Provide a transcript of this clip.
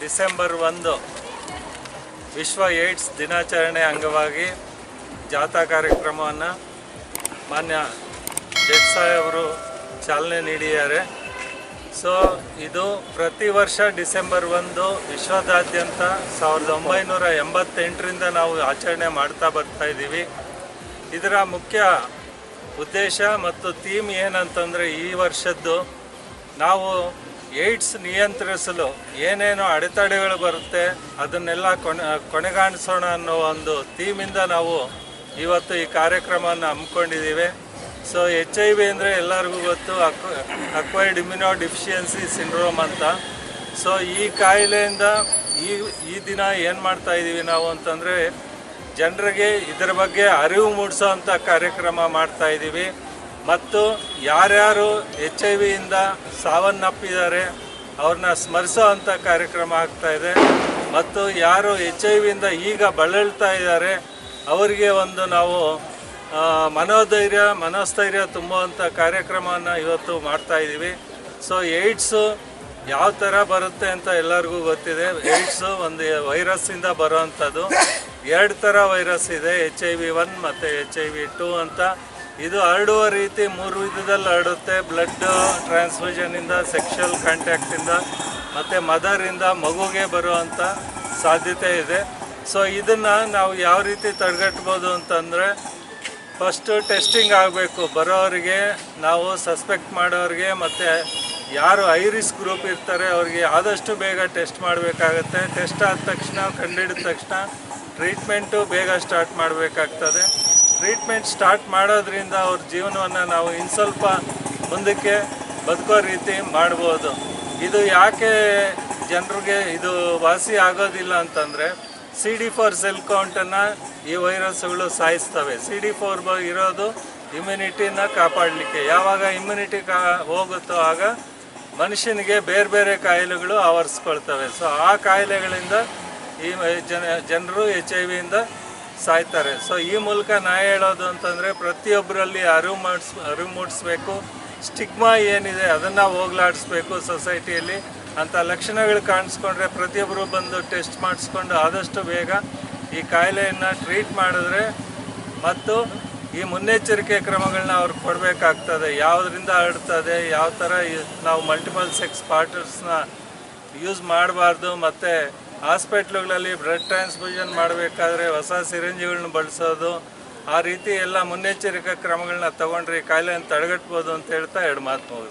December ಒಂದು. ವಿಶ್ವ AIDS ದಿನಾಚರಣೆ ಅಂಗವಾಗಿ ಜಾಥಾ ಕಾರ್ಯಕ್ರಮವನ್ನು ಮಾನ್ಯ ಜಡ್ ಸಾಹೇಬರು ಚಾಲನೆ ನೀಡಿದ್ದಾರೆ. ಸೊ, ಇದು ಪ್ರತಿ ವರ್ಷ ಡಿಸೆಂಬರ್ ಒಂದು ವಿಶ್ವದಾದ್ಯಂತ ಸಾವಿರದ ಒಂಬೈನೂರ ಎಂಬತ್ತೆಂಟರಿಂದ ನಾವು ಆಚರಣೆ ಮಾಡ್ತಾ ಬರ್ತಾ ಇದ್ದೀವಿ. ಇದರ ಮುಖ್ಯ ಉದ್ದೇಶ ಮತ್ತು ಥೀಮ್ ಏನಂತಂದರೆ ಈ ವರ್ಷದ್ದು ನಾವು ಏಡ್ಸ್ ನಿಯಂತ್ರಿಸಲು ಏನೇನು ಅಡೆತಡೆಗಳು ಬರುತ್ತೆ ಅದನ್ನೆಲ್ಲ ಕೊನೆ, ಕೊನೆಗಾಣಿಸೋಣ ಅನ್ನೋ ಒಂದು ಥೀಮಿಂದ ನಾವು ಇವತ್ತು ಈ ಕಾರ್ಯಕ್ರಮವನ್ನು ಹಮ್ಮಿಕೊಂಡಿದ್ದೀವಿ. ಸೊ ಎಚ್ ಐ ವಿ ಅಂದರೆ ಎಲ್ಲರಿಗೂ ಗೊತ್ತು ac acquired immuno deficiency syndrome ಅಂತ. ಸೊ ಈ ಕಾಯಿಲೆಯಿಂದ ಈ ಈ ದಿನ ಏನು ಮಾಡ್ತಾ ಇದ್ದೀವಿ ನಾವು ಅಂತಂದರೆ, ಜನರಿಗೆ ಇದರ ಬಗ್ಗೆ ಅರಿವು ಮೂಡಿಸೋವಂಥ ಕಾರ್ಯಕ್ರಮ ಮಾಡ್ತಾ ಇದ್ದೀವಿ. ಮತ್ತು ಯಾರ್ಯಾರು ಎಚ್ ಐ ವಿಯಿಂದ ಸಾವನ್ನಪ್ಪಿದ್ದಾರೆ, ಅವ್ರನ್ನ ಸ್ಮರಿಸೋ ಅಂತ ಕಾರ್ಯಕ್ರಮ ಆಗ್ತಾ ಇದೆ. ಮತ್ತು ಯಾರು ಎಚ್ ಐ ವಿಯಿಂದ ಈಗ ಬಳಲ್ತಾ ಇದ್ದಾರೆ, ಅವರಿಗೆ ಒಂದು ನಾವು ಮನೋಧೈರ್ಯ, ಮನೋಸ್ಥೈರ್ಯ ತುಂಬುವಂಥ ಕಾರ್ಯಕ್ರಮವನ್ನು ಇವತ್ತು ಮಾಡ್ತಾ ಇದ್ದೀವಿ ಸೊ ಏಡ್ಸು ಯಾವ ಥರ ಬರುತ್ತೆ ಅಂತ ಎಲ್ಲರಿಗೂ ಗೊತ್ತಿದೆ. ಏಡ್ಸು ಒಂದು ವೈರಸ್ಸಿಂದ ಬರುವಂಥದ್ದು ಎರಡು ಥರ ವೈರಸ್ ಇದೆ ಎಚ್ ಐ ವಿ ಒನ್ ಮತ್ತು ಎಚ್ ಐ ವಿ ಟೂ ಅಂತ. ಇದು ಹರಡುವ ರೀತಿ ಮೂರು ವಿಧದಲ್ಲಿ ಹರಡುತ್ತೆ. ಬ್ಲಡ್ ಟ್ರಾನ್ಸ್ಫ್ಯೂಷನಿಂದ ಸೆಕ್ಷುವಲ್ ಕಾಂಟ್ಯಾಕ್ಟಿಂದ ಮತ್ತು ಮದರಿಂದ ಮಗುಗೆ ಬರುವಂಥ ಸಾಧ್ಯತೆ ಇದೆ. ಸೊ ಇದನ್ನು ನಾವು ಯಾವ ರೀತಿ ತಡೆಗಟ್ಬೋದು ಅಂತಂದರೆ ಫಸ್ಟು ಟೆಸ್ಟಿಂಗ್ ಆಗಬೇಕು. ಬರೋರಿಗೆ, ನಾವು ಸಸ್ಪೆಕ್ಟ್ ಮಾಡೋರಿಗೆ, ಮತ್ತು ಯಾರು ಐ ರಿಸ್ಕ್ ಗ್ರೂಪ್ ಇರ್ತಾರೆ, ಅವ್ರಿಗೆ ಆದಷ್ಟು ಬೇಗ ಟೆಸ್ಟ್ ಮಾಡಬೇಕಾಗತ್ತೆ. ಟೆಸ್ಟ್ ಆದ ತಕ್ಷಣ ಕಂಡಿಡಿದ ತಕ್ಷಣ ಟ್ರೀಟ್ಮೆಂಟು ಬೇಗ ಸ್ಟಾರ್ಟ್ ಮಾಡಬೇಕಾಗ್ತದೆ. ಟ್ರೀಟ್ಮೆಂಟ್ ಸ್ಟಾರ್ಟ್ ಮಾಡೋದ್ರಿಂದ ಅವ್ರ ಜೀವನವನ್ನು ನಾವು ಇನ್ನು ಸ್ವಲ್ಪ ಮುಂದಕ್ಕೆ ಬದುಕೋ ರೀತಿ ಮಾಡ್ಬೋದು. ಇದು ಯಾಕೆ ಜನರಿಗೆ ಇದು ವಾಸಿ ಆಗೋದಿಲ್ಲ ಅಂತಂದರೆ ಸಿ ಡಿ ಫೋರ್ ಸೆಲ್ ಕೌಂಟನ್ನು ಈ ವೈರಸ್ಗಳು ಸಾಯಿಸ್ತವೆ. ಸಿ ಡಿ ಫೋರ್ ಇರೋದು ಇಮ್ಯುನಿಟಿನ ಕಾಪಾಡಲಿಕ್ಕೆ. ಯಾವಾಗ ಇಮ್ಯುನಿಟಿ ಕಾ ಹೋಗುತ್ತೋ ಆಗ ಮನುಷ್ಯನಿಗೆ ಬೇರೆ ಬೇರೆ ಕಾಯಿಲೆಗಳು ಆವರಿಸ್ಕೊಳ್ತವೆ. ಸೊ ಆ ಕಾಯಿಲೆಗಳಿಂದ ಈ ಜನ, ಜನರು ಎಚ್ ಐ ವಿಯಿಂದ ಸಾಯ್ತಾರೆ. ಸೊ ಈ ಮೂಲಕ ನಾ ಹೇಳೋದು ಅಂತಂದರೆ ಪ್ರತಿಯೊಬ್ಬರಲ್ಲಿ ಅರಿವು ಮಾಡಿಸ್, ಅರಿವು ಮೂಡಿಸ್ಬೇಕು. ಸ್ಟಿಗ್ಮಾ ಏನಿದೆ ಅದನ್ನು ಹೋಗ್ಲಾಡಿಸ್ಬೇಕು ಸೊಸೈಟಿಯಲ್ಲಿ. ಅಂಥ ಲಕ್ಷಣಗಳು ಕಾಣಿಸ್ಕೊಂಡ್ರೆ ಪ್ರತಿಯೊಬ್ಬರು ಬಂದು ಟೆಸ್ಟ್ ಮಾಡಿಸ್ಕೊಂಡು ಆದಷ್ಟು ಬೇಗ ಈ ಕಾಯಿಲೆಯನ್ನು ಟ್ರೀಟ್ ಮಾಡಿದ್ರೆ ಮತ್ತು ಈ ಮುನ್ನೆಚ್ಚರಿಕೆ ಕ್ರಮಗಳನ್ನ ಅವ್ರಿಗೆ ಕೊಡಬೇಕಾಗ್ತದೆ. ಯಾವುದರಿಂದ ಹರಡ್ತದೆ ಯಾವ ಥರ ನಾವು ಮಲ್ಟಿಪಲ್ ಸೆಕ್ಸ್ ಪಾರ್ಟರ್ಸ್ನ ಯೂಸ್ ಮಾಡಬಾರ್ದು, ಮತ್ತು ಹಾಸ್ಪಿಟ್ಲುಗಳಲ್ಲಿ ಬ್ಲಡ್ ಟ್ರಾನ್ಸ್ಫ್ಯೂಷನ್ ಮಾಡಬೇಕಾದ್ರೆ ಹೊಸ ಸಿರಿಂಜಿಗಳನ್ನ ಬಳಸೋದು, ಆ ರೀತಿ ಎಲ್ಲ ಮುನ್ನೆಚ್ಚರಿಕಾ ಕ್ರಮಗಳನ್ನ ತಗೊಂಡ್ರೆ ಈ ಕಾಯಿಲೆಯನ್ನು ತಡೆಗಟ್ಬೋದು ಅಂತ ಹೇಳ್ತಾ ಎರಡು ಮಾತು ಮುಗಿಸ್ತೀನಿ.